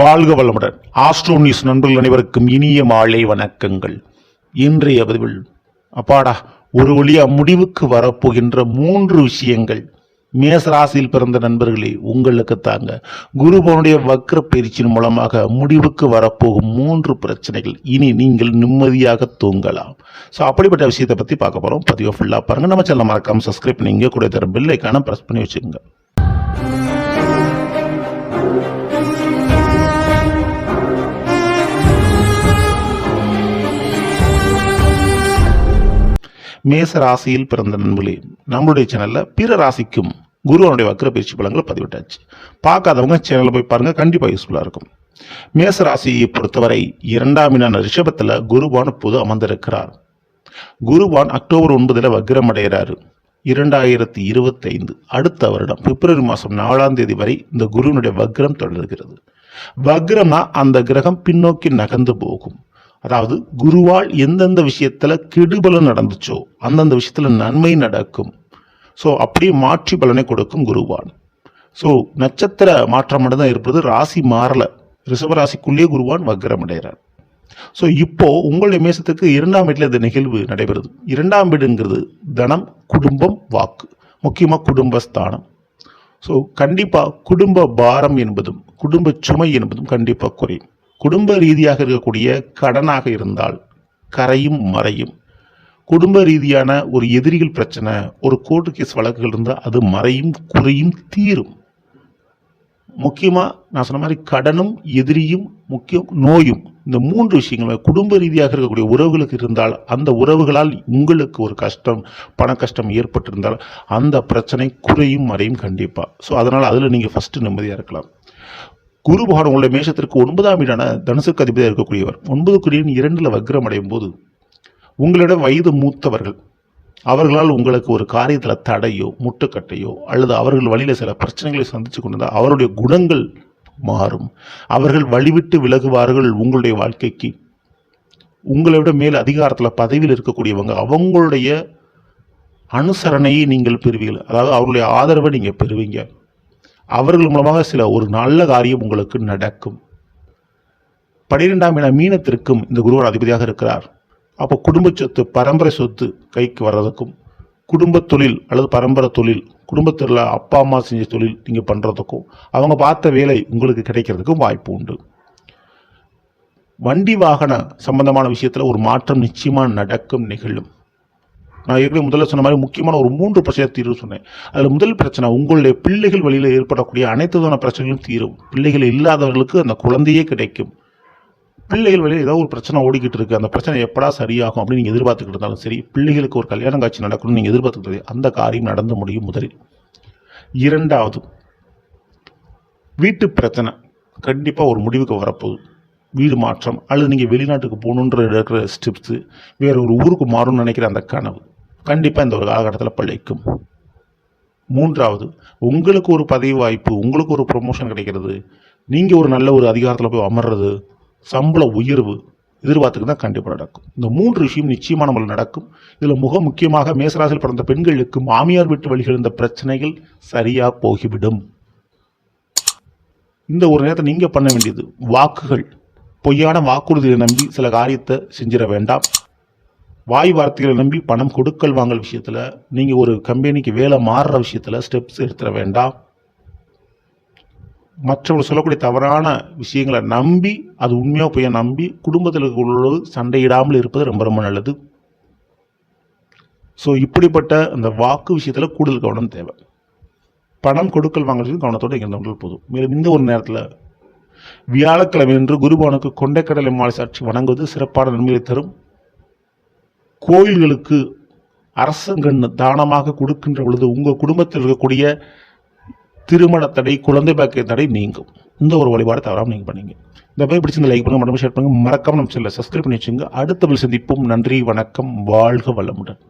வாழ்க வளமுடன். Astro news நண்பர்கள் அனைவருக்கும் இனிய மாலை வணக்கங்கள். இன்றைய பதிவில் அப்பாடா ஒரு வழியா முடிவுக்கு வரப்போகின்ற மூன்று விஷயங்கள். மேசராசியில் பிறந்த நண்பர்களே உங்களுக்கு தாங்க. குருபவனுடைய வக்ர பயிற்சியின் மூலமாக முடிவுக்கு வரப்போகும் மூன்று பிரச்சனைகள். இனி நீங்கள் நிம்மதியாக தூங்கலாம். ஸோ அப்படிப்பட்ட விஷயத்தை பற்றி பார்க்க போகிறோம் பதிவை ஃபுல்லாக பாருங்கள் நம்ம சேனல் மறக்காமல் சப்ஸ்கிரைப் நீங்கள் கூட தர பெல்லைக்கான ப்ரெஸ் பண்ணி வச்சுக்கோங்க. மேச ராசியில் பிறந்த நண்பர்களே நம்மளுடைய சேனலில் பிற ராசிக்கும் குருவனுடைய வக்கர பயிற்சி பலங்களை பதிவிட்டாச்சு. பார்க்காதவங்க சேனலில் போய் பாருங்கள் கண்டிப்பாக யூஸ்ஃபுல்லாக இருக்கும். மேச ராசியை பொறுத்தவரை இரண்டாம் இனான ரிஷபத்தில் குருவான் பொது அமர்ந்திருக்கிறார். குருவான் அக்டோபர் ஒன்பதில் வக்ரம் அடைகிறாரு. இரண்டாயிரத்தி இருபத்தைந்து அடுத்த வருடம் பிப்ரவரி மாதம் நாலாம் தேதி வரை இந்த குருவினுடைய வக்ரம் தொடர்கிறது. வக்ரம்னா அந்த கிரகம் பின்னோக்கி நகர்ந்து போகும். அதாவது குருவால் எந்தெந்த விஷயத்தில் கெடுபலன் நடந்துச்சோ அந்தந்த விஷயத்தில் நன்மை நடக்கும். ஸோ அப்படியே மாற்றி பலனை கொடுக்கும் குருவான். ஸோ நட்சத்திர மாற்றம் மட்டும்தான் இருப்பது ராசி மாறல. ரிஷபராசிக்குள்ளேயே குருவான் வக்ரம் அடைகிறார் ஸோ இப்போ உங்களுடைய மேசத்துக்கு இரண்டாம் வீட்டில் இந்த நிகழ்வு நடைபெறுது. இரண்டாம் வீடுங்கிறது தனம் குடும்பம் வாக்கு. முக்கியமாக குடும்பஸ்தானம். ஸோ கண்டிப்பாக குடும்ப பாரம் என்பதும் குடும்ப சுமை என்பதும் கண்டிப்பாக குறையும். குடும்ப ரீதியாக இருக்கக்கூடிய கடனாக இருந்தால் கரையும் மறையும். குடும்ப ரீதியான ஒரு எதிரிகள் பிரச்சனை ஒரு கோர்ட்டு கேஸ் வழக்குகள் இருந்தால் அது மறையும் குறையும் தீரும். முக்கியமாக நான் சொன்ன மாதிரி கடனும் எதிரியும் முக்கியம் நோயும். இந்த மூன்று விஷயங்கள் குடும்ப ரீதியாக இருக்கக்கூடிய உறவுகளுக்கு இருந்தால் அந்த உறவுகளால் உங்களுக்கு ஒரு கஷ்டம் பண கஷ்டம் ஏற்பட்டிருந்தால் அந்த பிரச்சனை குறையும் மறையும் கண்டிப்பாக ஸோ அதனால் அதில் நீங்கள் ஃபஸ்ட்டு நிம்மதியாக இருக்கலாம். குரு பகவான் உங்களுடைய மேஷத்திற்கு ஒன்பதாம் வீடான தனுசுக்கு அதிபதியாக இருக்கக்கூடியவர். ஒன்பது குடியின் இரண்டில் வக்ரம் அடையும் போது உங்களிடம் வயது மூத்தவர்கள் அவர்களால் உங்களுக்கு ஒரு காரியத்தில் தடையோ முட்டுக்கட்டையோ அல்லது அவர்கள் வழியில் சில பிரச்சனைகளை சந்தித்து கொண்டிருந்தால் அவருடைய குணங்கள் மாறும். அவர்கள் வழிவிட்டு விலகுவார்கள் உங்களுடைய வாழ்க்கைக்கு. உங்களை விட மேல் அதிகாரத்தில் பதவியில் இருக்கக்கூடியவங்க அவங்களுடைய அனுசரணையை நீங்கள் பெறுவீர்கள். அதாவது அவருடைய ஆதரவை நீங்கள் பெறுவீங்க. அவர்கள் மூலமாக சில ஒரு நல்ல காரியம் உங்களுக்கு நடக்கும். பனிரெண்டாம் இன மீனத்திற்கும் இந்த குருவர் அதிபதியாக இருக்கிறார். அப்போ குடும்ப சொத்து பரம்பரை சொத்து கைக்கு வர்றதுக்கும் குடும்ப தொழில் அல்லது பரம்பரை தொழில் குடும்பத்தில் அப்பா அம்மா செஞ்ச தொழில் நீங்கள் பண்ணுறதுக்கும் அவங்க பார்த்த வேலை உங்களுக்கு கிடைக்கிறதுக்கும் வாய்ப்பு உண்டு. வண்டி வாகன சம்பந்தமான விஷயத்தில் ஒரு மாற்றம் நிச்சயமாக நடக்கும் நிகழும். நான் ஏற்கனவே முதல்ல சொன்ன மாதிரி முக்கியமான ஒரு மூன்று பிரச்சனை தீர்வு சொன்னேன். அதில் முதல் பிரச்சனை உங்களுடைய பிள்ளைகள் வழியில் ஏற்படக்கூடிய அனைத்து விதமான பிரச்சனைகளும் தீரும். பிள்ளைகள் இல்லாதவர்களுக்கு அந்த குழந்தையே கிடைக்கும். பிள்ளைகள் வழியில் ஏதோ ஒரு பிரச்சனை ஓடிக்கிட்டு இருக்கு. அந்த பிரச்சனை எப்படா சரியாகும் அப்படின்னு நீங்கள் எதிர்பார்த்துக்கிட்டு இருந்தாலும் சரி பிள்ளைகளுக்கு ஒரு கல்யாண காட்சி நடக்கணும்னு நீங்கள் எதிர்பார்த்துக்கிட்டு அந்த காரியம் நடந்து முடியும் முதலில். இரண்டாவது வீட்டு பிரச்சனை கண்டிப்பாக ஒரு முடிவுக்கு வரப்போகுது. வீடு மாற்றம் அல்லது நீங்கள் வெளிநாட்டுக்கு போகணுன்ற இருக்கிற ஸ்டெப்ஸு வேறு ஒரு ஊருக்கு மாறணும்னு நினைக்கிற அந்த கனவு. கண்டிப்பாக இந்த ஒரு காலகட்டத்தில் பழிக்கும். மூன்றாவது உங்களுக்கு ஒரு பதவி வாய்ப்பு உங்களுக்கு ஒரு ப்ரொமோஷன் கிடைக்கிறது. நீங்கள் ஒரு நல்ல ஒரு அதிகாரத்தில் போய் அமர்றது சம்பள உயர்வு எதிர்பார்த்துக்கு தான் கண்டிப்பாக நடக்கும். இந்த மூன்று விஷயம் நிச்சயமாக நம்மளுக்கு நடக்கும். இதில் மிக முக்கியமாக மேசராசியில் பிறந்த பெண்களுக்கு மாமியார் வீட்டு வழிகள் இந்த பிரச்சனைகள் சரியாக போகிவிடும். இந்த ஒரு நேரத்தை நீங்கள் பண்ண வேண்டியது வாக்குகள். பொய்யான வாக்குறுதியை நம்பி சில காரியத்தை செஞ்சிட வேண்டாம். வாய் வார்த்தைகளை நம்பி பணம் கொடுக்கல் வாங்கல் விஷயத்தில் நீங்கள் ஒரு கம்பெனிக்கு வேலை மாறுற விஷயத்தில் ஸ்டெப்ஸ் எடுத்துட வேண்டாம். மற்றவர்கள் சொல்லக்கூடிய தவறான விஷயங்களை நம்பி அது உண்மையாக போய் நம்பி குடும்பத்தில் உள்ளது சண்டையிடாமல் இருப்பது ரொம்ப ரொம்ப நல்லது. ஸோ இப்படிப்பட்ட அந்த வாக்கு விஷயத்தில் கூடுதல் கவனம் தேவை. பணம் கொடுக்கல் வாங்குறதுக்கு கவனத்தோடு இருந்தவர்கள் போதும். மேலும் இந்த ஒரு நேரத்தில் வியாழக்கிழமை என்று குருபானுக்கு கொண்டைக்கடலை மாலை சாட்சி வணங்குவது சிறப்பான நன்மையை தரும். கோயில்களுக்கு அரசங்கண் தானமாக கொடுக்கின்ற பொழுது உங்கள் குடும்பத்தில் இருக்கக்கூடிய திருமண தடை குழந்தை பாக்கிய தடை நீங்கும். இந்த ஒரு வழிபாடு தவறாமல் நீங்கள் பண்ணீங்க. இந்த மாதிரி பிடிச்சிருந்த லைக் பண்ணுங்கள் மட்டும் ஷேர் பண்ணுங்கள் மறக்காமல் நம்ம சேனலை சப்ஸ்கிரைப் பண்ணி வச்சுங்க அடுத்த சந்திப்போம். நன்றி வணக்கம் வாழ்க வளமுடன்.